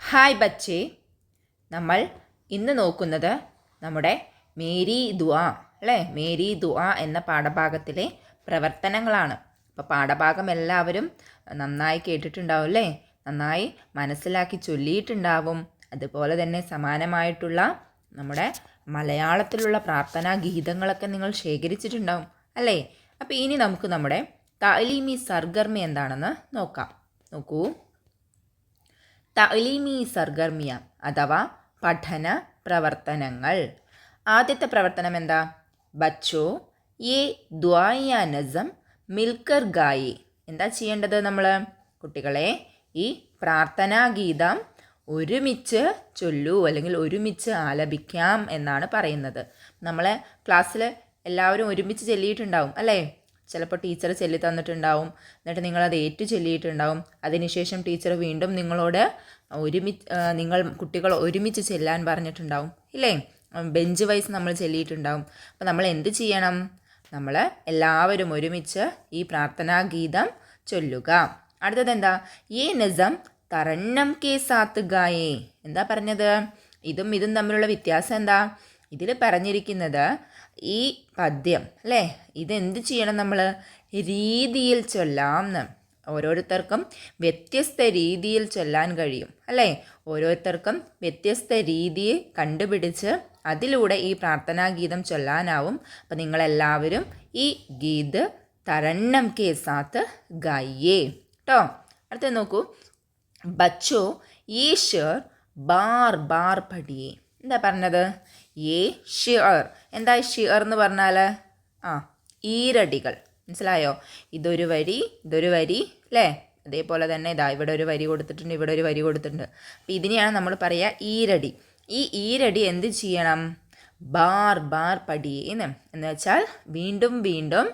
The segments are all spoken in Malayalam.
ഹായ് ബച്ചേ. നമ്മൾ ഇന്ന് നോക്കുന്നത് നമ്മുടെ മേരി ദുആ അല്ലേ? മേരി ദുആ എന്ന പാഠഭാഗത്തിലെ പ്രവർത്തനങ്ങളാണ്. അപ്പോൾ പാഠഭാഗം എല്ലാവരും നന്നായി കേട്ടിട്ടുണ്ടാവും അല്ലേ? നന്നായി മനസ്സിലാക്കി ചൊല്ലിയിട്ടുണ്ടാവും. അതുപോലെ തന്നെ സമാനമായിട്ടുള്ള നമ്മുടെ മലയാളത്തിലുള്ള പ്രാർത്ഥനാ ഗീതങ്ങളൊക്കെ നിങ്ങൾ ശേഖരിച്ചിട്ടുണ്ടാവും അല്ലേ? അപ്പോൾ ഇനി നമുക്ക് നമ്മുടെ താലീമി സർഗർമി എന്താണെന്ന് നോക്കാം. നോക്കൂ. തലീമി സർഗർമിയ അഥവാ പഠന പ്രവർത്തനങ്ങൾ. ആദ്യത്തെ പ്രവർത്തനം എന്താ? ബച്ചോ യേ ദ്വായ നസം മിൽക്കർ ഗായി. എന്താ ചെയ്യേണ്ടത് നമ്മൾ കുട്ടികളെ ഈ പ്രാർത്ഥനാ ഗീതം ഒരുമിച്ച് ചൊല്ലൂ അല്ലെങ്കിൽ ഒരുമിച്ച് ആലപിക്കാം എന്നാണ് പറയുന്നത്. നമ്മളെ ക്ലാസ്സിൽ എല്ലാവരും ഒരുമിച്ച് ചൊല്ലിയിട്ടുണ്ടാവും അല്ലേ? ചിലപ്പോൾ ടീച്ചർ ചൊല്ലി തന്നിട്ടുണ്ടാവും. എന്നിട്ട് നിങ്ങളത് ഏറ്റു ചൊല്ലിയിട്ടുണ്ടാവും. അതിനുശേഷം ടീച്ചർ വീണ്ടും നിങ്ങളോട് ഒരുമി നിങ്ങൾ കുട്ടികൾ ഒരുമിച്ച് ചെല്ലാൻ പറഞ്ഞിട്ടുണ്ടാവും. ഇല്ലേ? ബെഞ്ച് വൈസ് നമ്മൾ ചൊല്ലിയിട്ടുണ്ടാവും. അപ്പോൾ നമ്മൾ എന്ത് ചെയ്യണം? നമ്മൾ എല്ലാവരും ഒരുമിച്ച് ഈ പ്രാർത്ഥനാ ഗീതം ചൊല്ലുക. അടുത്തത് എന്താ? ഈ നിസം തറണ്ണം കേസാത്തുകായേ എന്താ പറഞ്ഞത്? ഇതും ഇതും തമ്മിലുള്ള വ്യത്യാസം എന്താ? ഇതിൽ പറഞ്ഞിരിക്കുന്നത് ഈ പദ്യം അല്ലേ? ഇതെന്ത് ചെയ്യണം നമ്മൾ രീതിയിൽ ചൊല്ലാം എന്ന് ഓരോരുത്തർക്കും വ്യത്യസ്ത രീതിയിൽ ചൊല്ലാൻ കഴിയും അല്ലേ? ഓരോരുത്തർക്കും വ്യത്യസ്ത രീതി കണ്ടുപിടിച്ച് അതിലൂടെ ഈ പ്രാർത്ഥനാ ഗീതം ചൊല്ലാനാവും. അപ്പം നിങ്ങളെല്ലാവരും ഈ ഗീത് തരണ്ണം കെ സാത്ത് ഗായേ കേട്ടോ അടുത്ത നോക്കൂ. ബച്ചോ ഈശ്വർ ബാർ ബാർ പഠിയേ. എന്താ പറഞ്ഞത്? ഏ ഷിയർ. എന്താ ഷിയർ എന്ന് പറഞ്ഞാൽ ആ ഈരടികൾ. മനസ്സിലായോ? ഇതൊരു വരി ഇതൊരു വരി അല്ലേ അതേപോലെ തന്നെ ഇതാ ഇവിടെ ഒരു വരി കൊടുത്തിട്ടുണ്ട് ഇവിടെ ഒരു വരി കൊടുത്തിട്ടുണ്ട്. അപ്പോൾ ഇതിനെയാണ് നമ്മൾ പറയുക ഈരടി. ഈ ഈരടി എന്ത് ചെയ്യണം? ബാർ ബാർ പടി എന്ന്. വെച്ചാൽ വീണ്ടും വീണ്ടും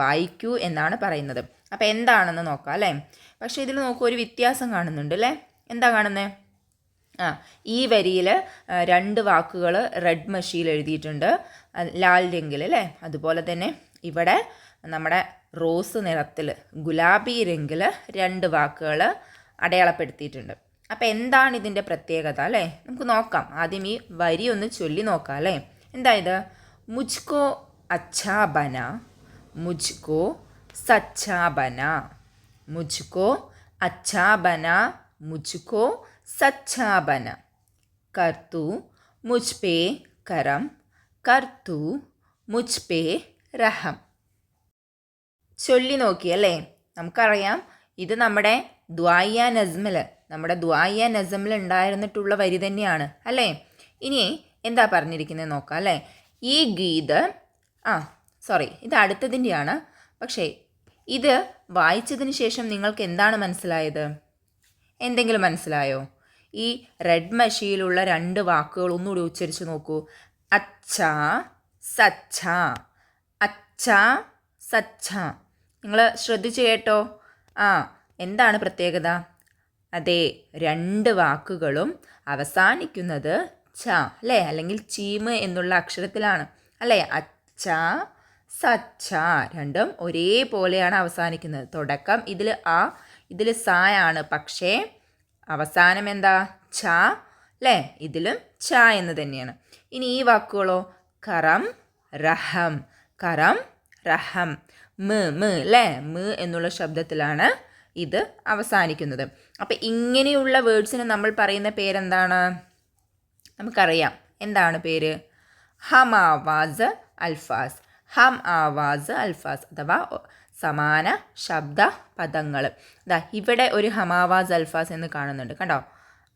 വായിക്കൂ എന്നാണ് പറയുന്നത്. അപ്പോൾ എന്താണെന്ന് നോക്കാം അല്ലേ പക്ഷേ ഇതിൽ നോക്കൂ ഒരു വ്യത്യാസം കാണുന്നുണ്ട് അല്ലേ എന്താ കാണുന്നത് ആ ഈ വരിയിൽ രണ്ട് വാക്കുകൾ റെഡ് മഷിയിൽ എഴുതിയിട്ടുണ്ട്. ലാൽ രംഗിൽ അല്ലേ അതുപോലെ തന്നെ ഇവിടെ നമ്മുടെ റോസ് നിറത്തിൽ ഗുലാബി രംഗിൽ രണ്ട് വാക്കുകൾ അടയാളപ്പെടുത്തിയിട്ടുണ്ട്. അപ്പോൾ എന്താണ് ഇതിന്റെ പ്രത്യേകത അല്ലേ നമുക്ക് നോക്കാം. ആദ്യം ഈ വരി ഒന്ന് ചൊല്ലി നോക്കാം അല്ലേ എന്താ ഇത്? മുജ്കോ അച്ഛാ ബന മുജ്കോ സച്ഛാ ബന മുജ്കോ അച്ഛാ ബന മുജ്കോ സച്ഛാപന. കർത്തു മുജ്പേ കരം കർത്തു മുജ്പേ രഹം. ചൊല്ലി നോക്കിയല്ലേ നമുക്കറിയാം ഇത് നമ്മുടെ ദ്വായ നസ്മിൽ നമ്മുടെ ദ്വായ നസ്മിൽ ഉണ്ടായിരുന്നിട്ടുള്ള വരി തന്നെയാണ് അല്ലേ? ഇനി എന്താ പറഞ്ഞിരിക്കുന്നത് നോക്കാം അല്ലേ? ഈ ഗീത് ആ സോറി ഇത് അടുത്തതിന്റെയാണ് പക്ഷേ ഇത് വായിച്ചതിന് ശേഷം നിങ്ങൾക്ക് എന്താണ് മനസ്സിലായത്? എന്തെങ്കിലും മനസ്സിലായോ? ഈ റെഡ് മഷിയിലുള്ള രണ്ട് വാക്കുകൾ ഒന്നുകൂടി ഉച്ചരിച്ച് നോക്കൂ. അച്ഛ സച്ഛ അച്ഛ സച്ഛ. നിങ്ങൾ ശ്രദ്ധിച്ചു കേട്ടോ. ആ എന്താണ് പ്രത്യേകത? അതെ രണ്ട് വാക്കുകളും അവസാനിക്കുന്നത് ച അല്ലേ? അല്ലെങ്കിൽ ചീമ് എന്നുള്ള അക്ഷരത്തിലാണ്. അല്ലേ? അച്ഛ സച്ഛ രണ്ടും ഒരേപോലെയാണ് അവസാനിക്കുന്നത്. തുടക്കം ഇതിൽ ആ ഇതിൽ സായാണ്. പക്ഷേ അവസാനം എന്താ ച അല്ലേ ഇതിലും ച എന്ന് തന്നെയാണ്. ഇനി ഈ വാക്കുകളോ കറം റഹം. കറം റഹം. മ് മ് അല്ലേ മ് എന്നുള്ള ശബ്ദത്തിലാണ് ഇത് അവസാനിക്കുന്നത്. അപ്പം ഇങ്ങനെയുള്ള വേർഡ്സിന് നമ്മൾ പറയുന്ന പേരെന്താണ്? നമുക്കറിയാം. എന്താണ് പേര്? ഹമാവാസ് അൽഫാസ്. ഹം ആവാസ് അൽഫാസ് അഥവാ സമാന ശബ്ദ പദങ്ങൾ അതാ ഇവിടെ ഒരു ഹമാവാസ് അൽഫാസ് എന്ന് കാണുന്നുണ്ട്. കണ്ടോ?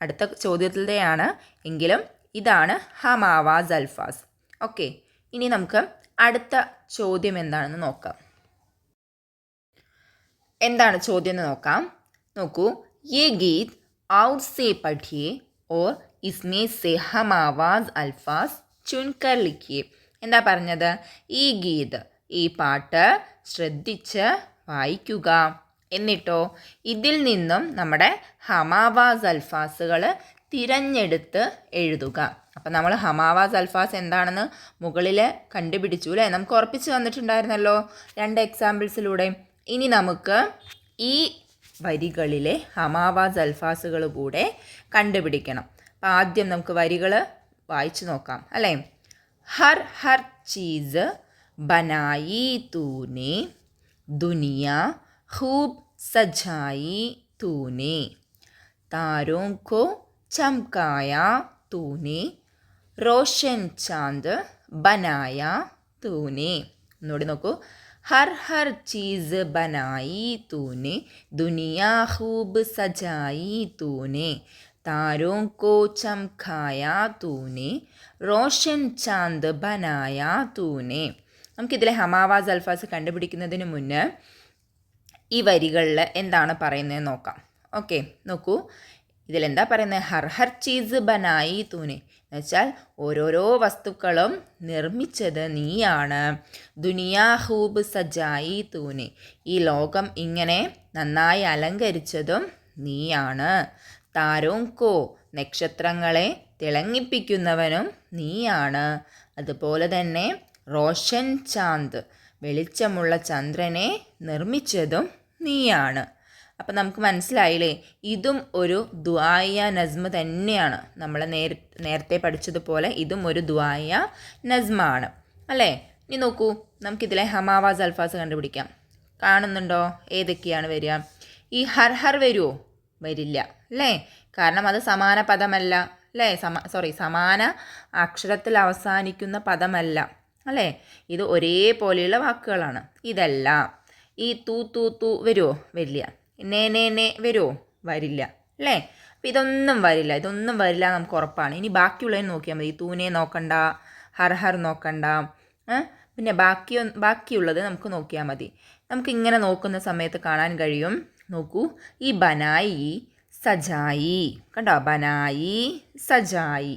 അടുത്ത ചോദ്യത്തിലേയാണ് എങ്കിലും ഇതാണ് ഹമാവാസ് അൽഫാസ്. ഓക്കെ ഇനി നമുക്ക് അടുത്ത ചോദ്യം എന്താണെന്ന് നോക്കാം. എന്താണ് ചോദ്യം എന്ന് നോക്കാം. നോക്കൂ. ഈ ഗീത് ഔട്ട് സേ പഠിയേ ഓർ ഇസ്മേ സേ ഹമാവാസ് അൽഫാസ് ചുൻകർ ലിഖിയേ. എന്താ പറഞ്ഞത്? ഈ ഗീത് ഈ പാട്ട് ശ്രദ്ധിച്ച് വായിക്കുക. എന്നിട്ടോ ഇതിൽ നിന്നും നമ്മുടെ ഹമാവാസ് അൽഫാസുകൾ തിരഞ്ഞെടുത്ത് എഴുതുക. അപ്പം നമ്മൾ ഹമാവാസ് അൽഫാസ് എന്താണെന്ന് മുകളിൽ കണ്ടുപിടിച്ചു അല്ലേ? നമുക്ക് ഉറപ്പിച്ച് വന്നിട്ടുണ്ടായിരുന്നല്ലോ രണ്ട് എക്സാമ്പിൾസിലൂടെ ഇനി നമുക്ക് ഈ വരികളിലെ ഹമാവാസ് അൽഫാസുകൾ കൂടെ കണ്ടുപിടിക്കണം. അപ്പം ആദ്യം നമുക്ക് വരികൾ വായിച്ചു നോക്കാം അല്ലേ? ഹർ ഹർ ചീസ് ബനായി തൂനെ ദുനിയ खूब सजाई तूने तारों को चमकाया तूने रोशन चांद बनाया तूने नोड़ी നോക്കൂ हर हर चीज़ बनाई तूने दुनिया खूब सजाई तूने तारों को चमकाया तूने റോഷൻ ചാന്ദ് ബനായ തൂനെ നമുക്കിതിലെ ഹമാവാസ് അൽഫാസ് കണ്ടുപിടിക്കുന്നതിന് മുന്നേ ഈ വരികളിൽ എന്താണ് പറയുന്നത് നോക്കാം ഓക്കെ നോക്കൂ ഇതിലെന്താ പറയുന്നത് ഹർ ഹർ ചീസ് ബനായി തൂനെ എന്ന് വെച്ചാൽ ഓരോരോ വസ്തുക്കളും നിർമ്മിച്ചത് നീയാണ് ദുനിയാ ഹൂബ് സജായി തൂനെ ഈ ലോകം ഇങ്ങനെ നന്നായി അലങ്കരിച്ചതും നീയാണ് താരോം കോ. നക്ഷത്രങ്ങളെ തിളങ്ങിപ്പിക്കുന്നവനും നീയാണ്. അതുപോലെ തന്നെ റോഷൻ ചാന്ത് വെളിച്ചമുള്ള ചന്ദ്രനെ നിർമ്മിച്ചതും നീയാണ്. അപ്പം നമുക്ക് മനസ്സിലായില്ലേ? ഇതും ഒരു ദ്വായ നസ്മ തന്നെയാണ്. നമ്മൾ നേര നേരത്തെ പഠിച്ചതുപോലെ ഇതും ഒരു ദ്വായ നസ്മാണ്. അല്ലേ? ഇനി നോക്കൂ. നമുക്കിതിലെ ഹമാവാസ് അൽഫാസ് കണ്ടുപിടിക്കാം. കാണുന്നുണ്ടോ? ഏതൊക്കെയാണ് വരിക? ഈ ഹർ ഹർ വരുമോ വരില്ല അല്ലേ? കാരണം അത് സമാന പദമല്ല അല്ലേ? സമ സോറി സമാന അക്ഷരത്തിൽ അവസാനിക്കുന്ന പദമല്ല അല്ലേ? ഇത് ഒരേപോലെയുള്ള വാക്കുകളാണ്. ഇതല്ല ഈ തൂ തൂ തൂ വരുമോ വരില്ല. നേ നേ നേ വരുമോ വരില്ല അല്ലേ? അപ്പോൾ ഇതൊന്നും വരില്ല ഇതൊന്നും വരില്ല നമുക്ക് ഉറപ്പാണ്. ഇനി ബാക്കിയുള്ളതിന് നോക്കിയാൽ മതി. തൂനെ നോക്കണ്ട ഹർ ഹർ നോക്കണ്ട പിന്നെ ബാക്കി ബാക്കിയുള്ളത് നമുക്ക് നോക്കിയാൽ മതി. നമുക്ക് ഇങ്ങനെ നോക്കുന്ന സമയത്ത് കാണാൻ കഴിയും. നോക്കൂ. ഈ ബനായി സജായി. കണ്ടോ? ബനായി സജായി.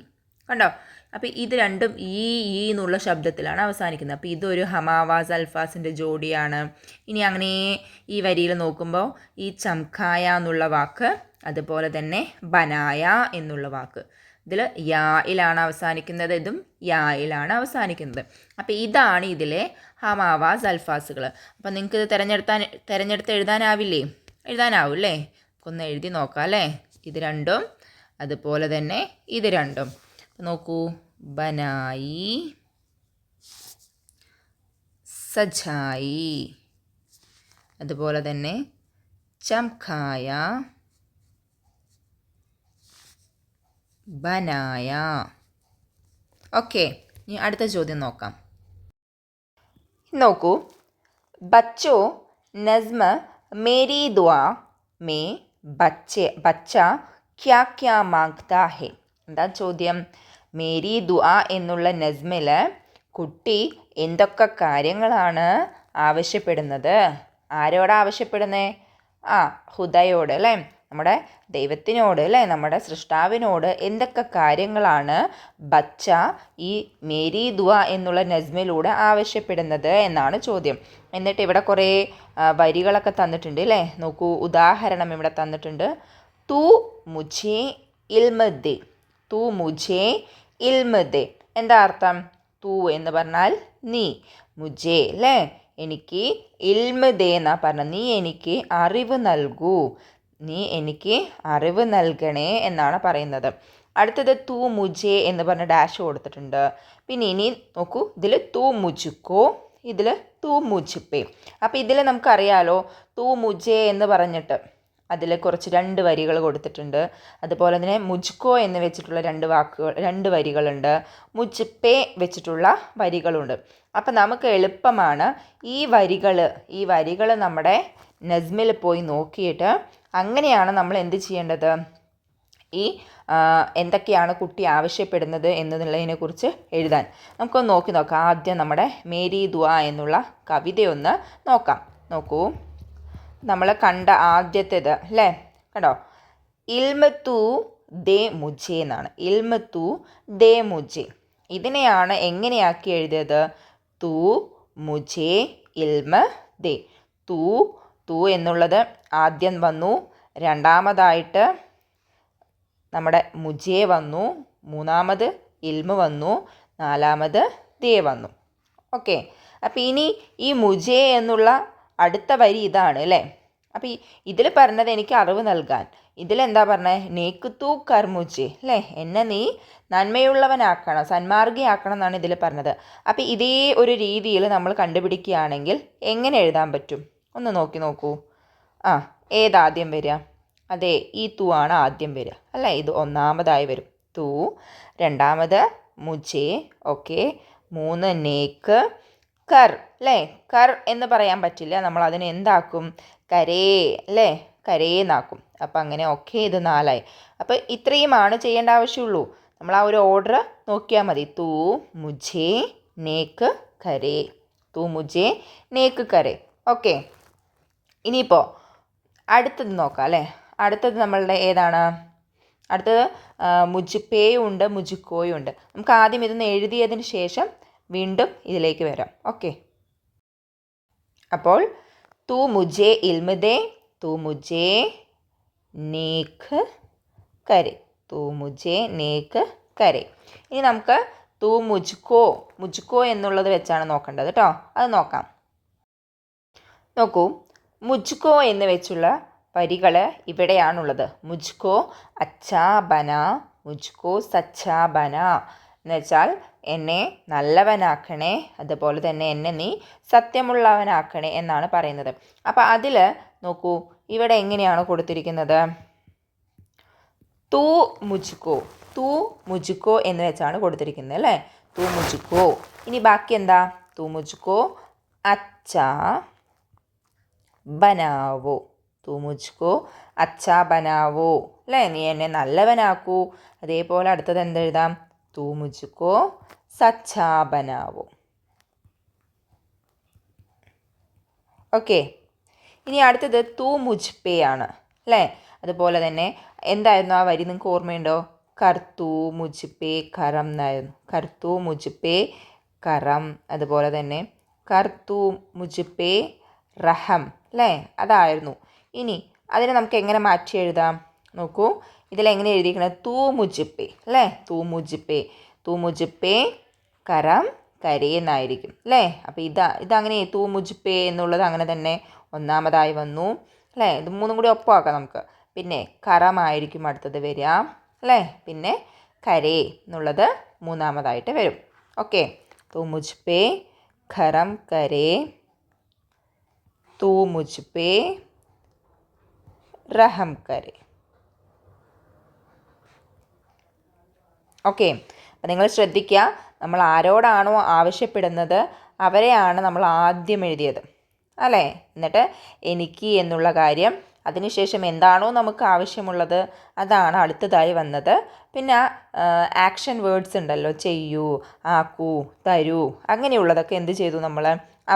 കണ്ടോ? അപ്പോൾ ഇത് രണ്ടും ഈ ഈ എന്നുള്ള ശബ്ദത്തിലാണ് അവസാനിക്കുന്നത്. അപ്പോൾ ഇതൊരു ഹമാവാസ് അൽഫാസിന്റെ ജോഡിയാണ്. ഇനി അങ്ങനെ ഈ വരിയിൽ നോക്കുമ്പോൾ ഈ ചംഖായ എന്നുള്ള വാക്ക് അതുപോലെ തന്നെ ബനായ എന്നുള്ള വാക്ക്. ഇതിൽ യായിലാണ് അവസാനിക്കുന്നത് ഇതും യായിലാണ് അവസാനിക്കുന്നത്. അപ്പോൾ ഇതാണ് ഇതിലെ ഹമാവാസ് അൽഫാസുകൾ അപ്പോൾ നിങ്ങൾക്ക് ഇത് തിരഞ്ഞെടുത്താൻ തിരഞ്ഞെടുത്ത് എഴുതാനാവില്ലേ? എഴുതാനാവും അല്ലേ ഒന്ന് എഴുതി നോക്കാം അല്ലേ? ഇത് രണ്ടും അതുപോലെ തന്നെ ഇത് രണ്ടും. നോക്കൂ. ബനായി സജായി അതുപോലെ തന്നെ ചംഖായ ബനായ. ഓക്കെ ഇനി അടുത്ത ചോദ്യം നോക്കാം. നോക്കൂ. ബച്ചോ നസ്മ മേരി ദ്വാ മേ ബച്ചെ ബച്ച ക്യാ ക്യാ മാഗ്താ ഹെ എന്താ ചോദ്യം? മേരി ദുആ എന്നുള്ള നസ്മിൽ കുട്ടി എന്തൊക്കെ കാര്യങ്ങളാണ് ആവശ്യപ്പെടുന്നത്? ആരോടാ ആവശ്യപ്പെടുന്നത് ആ ഹുദയോട് അല്ലേ? നമ്മുടെ ദൈവത്തിനോട് അല്ലേ? നമ്മുടെ സൃഷ്ടാവിനോട് എന്തൊക്കെ കാര്യങ്ങളാണ് ബച്ച ഈ മേരി ദുവ എന്നുള്ള നസ്മിലൂടെ ആവശ്യപ്പെടുന്നത് എന്നാണ് ചോദ്യം. എന്നിട്ട് ഇവിടെ കുറേ വരികളൊക്കെ തന്നിട്ടുണ്ട് അല്ലേ? നോക്കൂ ഉദാഹരണം ഇവിടെ തന്നിട്ടുണ്ട്. തു മുജേ ഇൽമദേ തു മുജേ ഇൽമദേ. എന്താ അർത്ഥം? തു എന്ന് പറഞ്ഞാൽ നീ മുജേ അല്ലേ? എനിക്ക് ഇൽമദേ എന്നാ പറഞ്ഞ നീ എനിക്ക് അറിവ് നൽകൂ. നീ എനിക്ക് അറിവ് നൽകണേ എന്നാണ് പറയുന്നത്. അടുത്തത് തൂ മുജേ എന്ന് പറഞ്ഞ ഡാഷ് കൊടുത്തിട്ടുണ്ട്. പിന്നെ ഇനി നോക്കൂ ഇതിൽ തൂ മുജുക്കോ ഇതിൽ തൂ മുജുപ്പേ. അപ്പോൾ ഇതിൽ നമുക്കറിയാലോ തൂ മുജേ എന്ന് പറഞ്ഞിട്ട് അതിൽ കുറച്ച് രണ്ട് വരികൾ കൊടുത്തിട്ടുണ്ട്. അതുപോലെ തന്നെ മുജ്കോ എന്ന് വെച്ചിട്ടുള്ള രണ്ട് വാക്കുകൾ രണ്ട് വരികളുണ്ട്. മുജ്പേ വെച്ചിട്ടുള്ള വരികളുണ്ട്. അപ്പം നമുക്ക് എളുപ്പമാണ് ഈ വരികൾ ഈ വരികൾ നമ്മുടെ നസ്മിൽ പോയി നോക്കിയിട്ട് അങ്ങനെയാണ് നമ്മൾ എന്ത് ചെയ്യേണ്ടത്? ഈ എന്തൊക്കെയാണ് കുട്ടി ആവശ്യപ്പെടുന്നത് എന്നതിനെക്കുറിച്ച് എഴുതാൻ. നമുക്കൊന്ന് നോക്കി നോക്കാം. ആദ്യം നമ്മുടെ മേരി ദുവ എന്നുള്ള കവിതയൊന്ന് നോക്കാം. നോക്കൂ. നമ്മൾ കണ്ട ആദ്യത്തേത് അല്ലേ? കണ്ടോ? ഇൽമ തൂ ദേ മുജെ എന്നാണ്. ഇൽമ തൂ ദേ മുജെ. ഇതിനെയാണ് എങ്ങനെയാക്കി എഴുതിയത്? തു മുജെ ഇൽമ ദേ. തു തു എന്നുള്ളത് ആദ്യം വന്നു. രണ്ടാമതായിട്ട് നമ്മുടെ മുജേ വന്നു. മൂന്നാമത് ഇൽമ വന്നു. നാലാമത് ദേ വന്നു. ഓക്കെ. അപ്പോൾ ഇനി ഈ മുജേ എന്നുള്ള അടുത്ത വരി ഇതാണ് അല്ലേ? അപ്പോൾ ഈ ഇതിൽ പറഞ്ഞത് എനിക്ക് അറിവ് നൽകാൻ. ഇതിലെന്താ പറഞ്ഞത് നേക്ക് തൂ കർമുജെ. അല്ലേ? എന്നെ നീ നന്മയുള്ളവനാക്കണം സന്മാർഗിയാക്കണം എന്നാണ് ഇതിൽ പറഞ്ഞത്. അപ്പോൾ ഇതേ ഒരു രീതിയിൽ നമ്മൾ കണ്ടുപിടിക്കുകയാണെങ്കിൽ എങ്ങനെ എഴുതാൻ പറ്റും? ഒന്ന് നോക്കി നോക്കൂ. ആ ഏതാദ്യം വരിക? അതെ ഈ തു ആണ് ആദ്യം വരിക. അല്ല? ഇത് ഒന്നാമതായി വരും. തു രണ്ടാമത് മുജെ ഓക്കെ. മൂന്ന് നേക്ക് കർ അല്ലേ കർ എന്ന് പറയാൻ പറ്റില്ല. നമ്മൾ അതിനെ എന്താക്കും? കരേ അല്ലേ കരേന്നാക്കും അപ്പം അങ്ങനെ ഓക്കെ ഇത് നാലായി. അപ്പോൾ ഇത്രയുമാണ് ചെയ്യേണ്ട ആവശ്യമുള്ളൂ. നമ്മൾ ആ ഒരു ഓർഡർ നോക്കിയാൽ മതി. തൂ മുജേ നേക്ക് കരേ. തൂ മുജേ നേക്ക് കരേ. ഓക്കെ. ഇനിയിപ്പോൾ അടുത്തത് നോക്കാം അല്ലേ? അടുത്തത് നമ്മളുടെ ഏതാണ്? അടുത്തത് മുജുപ്പേയും ഉണ്ട് മുജുക്കോയും ഉണ്ട് നമുക്ക് ആദ്യം ഇതൊന്ന് എഴുതിയതിന് ശേഷം വീണ്ടും ഇതിലേക്ക് വരാം. ഓക്കെ. അപ്പോൾ തൂ മുജേ ഇൽമദേ തൂ മുജേ നേക്ക് കരെ തൂ മുജേ നേക്ക് കരെ. ഇനി നമുക്ക് തൂ മുജുക്കോ മുജുക്കോ എന്നുള്ളത് വെച്ചാണ് നോക്കേണ്ടത് കേട്ടോ? അത് നോക്കാം. നോക്കൂ മുജ്കോ എന്ന് വെച്ചുള്ള വരികൾ ഇവിടെയാണുള്ളത്. മുജ്കോ അച്ഛാ ബന മുജ്കോ സച്ചാ ബന എന്ന് വെച്ചാൽ എന്നെ നല്ലവനാക്കണേ അതുപോലെ തന്നെ എന്നെ നീ സത്യമുള്ളവനാക്കണേ എന്നാണ് പറയുന്നത്. അപ്പോൾ അതിൽ നോക്കൂ ഇവിടെ എങ്ങനെയാണ് കൊടുത്തിരിക്കുന്നത്? തൂ മുജുക്കോ തൂ മുജുക്കോ എന്ന് വെച്ചാണ് കൊടുത്തിരിക്കുന്നത് അല്ലേ? തൂ മുജുക്കോ ഇനി ബാക്കി എന്താ തൂ മുജുക്കോ അച്ചാ ബനാവോ. തൂ മുജ്കോ ബനാവോ. അല്ലേ നീ എന്നെ നല്ലവനാക്കൂ. അതേപോലെ അടുത്തത് എന്തെഴുതാം? തൂ സച്ചാ ബനാവോ. ഓക്കെ. ഇനി അടുത്തത് തൂ മുജ്പേ ആണ്. അല്ലേ അതുപോലെ തന്നെ എന്തായിരുന്നു ആ വരി നിങ്ങൾക്ക് ഓർമ്മയുണ്ടോ? കർത്തൂ മുജ്പേ കറം എന്നായിരുന്നു. കർത്തൂ മുജ്പേ കറം അതുപോലെ തന്നെ കർത്തൂ മുജ്പേ റഹം അല്ലേ അതായിരുന്നു. ഇനി അതിനെ നമുക്ക് എങ്ങനെ മാറ്റി എഴുതാം? നോക്കൂ. ഇതിലെങ്ങനെ എഴുതിയിരിക്കുന്നത് തൂ മുജിപ്പേ അല്ലേ തൂ മുജിപ്പേ തൂ മുജിപ്പേ കരം കരയെന്നായിരിക്കും അല്ലേ അപ്പോൾ ഇതാ ഇതങ്ങനെ തൂ മുജിപ്പേ എന്നുള്ളത് അങ്ങനെ തന്നെ ഒന്നാമതായി വന്നു അല്ലേ ഇത് മൂന്നും കൂടി ഒപ്പമാക്കാം നമുക്ക്. പിന്നെ കറമായിരിക്കും അടുത്തത് വരിക അല്ലേ പിന്നെ കരേ എന്നുള്ളത് മൂന്നാമതായിട്ട് വരും. ഓക്കെ. തൂ മുജ്പേ ഖരം കരേ തൂ पे റഹം കരെ ഓക്കെ അപ്പം നിങ്ങൾ ശ്രദ്ധിക്കുക നമ്മൾ ആരോടാണോ ആവശ്യപ്പെടുന്നത് അവരെയാണ് നമ്മൾ ആദ്യം എഴുതിയത്. അല്ലേ? എന്നിട്ട് എനിക്ക് എന്നുള്ള കാര്യം അതിനുശേഷം എന്താണോ നമുക്ക് ആവശ്യമുള്ളത് അതാണ് അടുത്തതായി വന്നത്. പിന്നെ ആക്ഷൻ വേർഡ്സ് ഉണ്ടല്ലോ ചെയ്യൂ ആക്കൂ തരൂ അങ്ങനെയുള്ളതൊക്കെ എന്ത് ചെയ്തു നമ്മൾ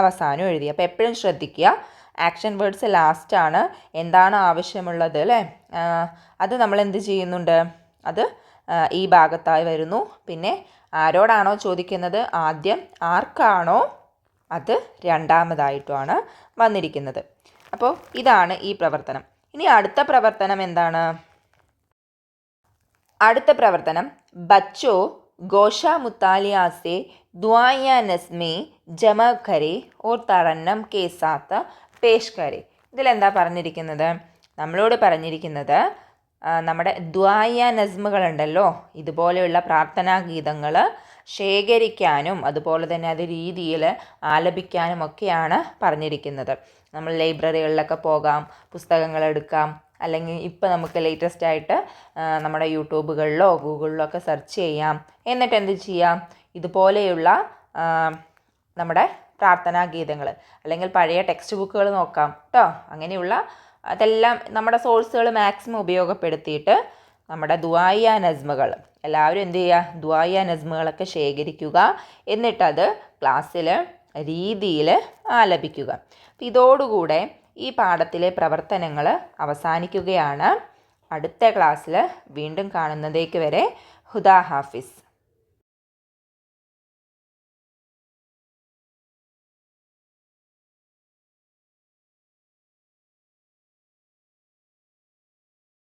അവസാനം എഴുതി. അപ്പോൾ എപ്പോഴും ശ്രദ്ധിക്കുക ആക്ഷൻ വേർഡ്സ് ലാസ്റ്റാണ്. എന്താണ് ആവശ്യമുള്ളത് അല്ലേ? അത് നമ്മൾ എന്ത് ചെയ്യുന്നുണ്ട്? അത് ഈ ഭാഗത്തായി വരുന്നു. പിന്നെ ആരോടാണോ ചോദിക്കുന്നത്? ആദ്യം ആർക്കാണോ? അത് രണ്ടാമതായിട്ടുമാണ് വന്നിരിക്കുന്നത്. അപ്പോൾ ഇതാണ് ഈ പ്രവർത്തനം. ഇനി അടുത്ത പ്രവർത്തനം എന്താണ്? അടുത്ത പ്രവർത്തനം. ബച്ചോ ഗോഷ മുത്താലിയാസെ ദ്വായാനസ്മേ ജമഖരെ ജമ ഖരെ ഓർ തറന്നം കേസാത്ത സാത്ത് പേഷ്കരെ. ഇതിലെന്താ പറഞ്ഞിരിക്കുന്നത്? നമ്മളോട് പറഞ്ഞിരിക്കുന്നത് നമ്മുടെ ദ്വായ നസ്മുകളുണ്ടല്ലോ ഇതുപോലെയുള്ള പ്രാർത്ഥനാ ഗീതങ്ങൾ ശേഖരിക്കാനും അതുപോലെ തന്നെ അത് രീതിയിൽ ആലപിക്കാനും ഒക്കെയാണ് പറഞ്ഞിരിക്കുന്നത്. നമ്മൾ ലൈബ്രറികളിലൊക്കെ പോകാം പുസ്തകങ്ങൾ എടുക്കാം അല്ലെങ്കിൽ ഇപ്പോൾ നമുക്ക് ലേറ്റസ്റ്റ് ആയിട്ട് നമ്മുടെ യൂട്യൂബുകളിലോ ഗൂഗിളിലോ ഒക്കെ സെർച്ച് ചെയ്യാം എന്നിട്ട് എന്ത് ചെയ്യാം? ഇതുപോലെയുള്ള നമ്മുടെ പ്രാർത്ഥനാ ഗീതങ്ങൾ അല്ലെങ്കിൽ പഴയ ടെക്സ്റ്റ് ബുക്കുകൾ നോക്കാം കേട്ടോ അങ്ങനെയുള്ള അതെല്ലാം നമ്മുടെ സോഴ്സുകൾ മാക്സിമം ഉപയോഗപ്പെടുത്തിയിട്ട് നമ്മുടെ ദുആയ നസ്മകൾ എല്ലാവരും എന്ത് ചെയ്യുക ദുആയ നസ്മകളൊക്കെ ശേഖരിക്കുക. എന്നിട്ടത് ക്ലാസ്സിൽ രീതിയിൽ ആലപിക്കുക. ഇതോടുകൂടെ ഈ പാഠത്തിലെ പ്രവർത്തനങ്ങൾ അവസാനിക്കുകയാണ്. അടുത്ത ക്ലാസ്സിൽ വീണ്ടും കാണുന്നതേക്ക് വരെ ഹുദാ ഹാഫിസ്.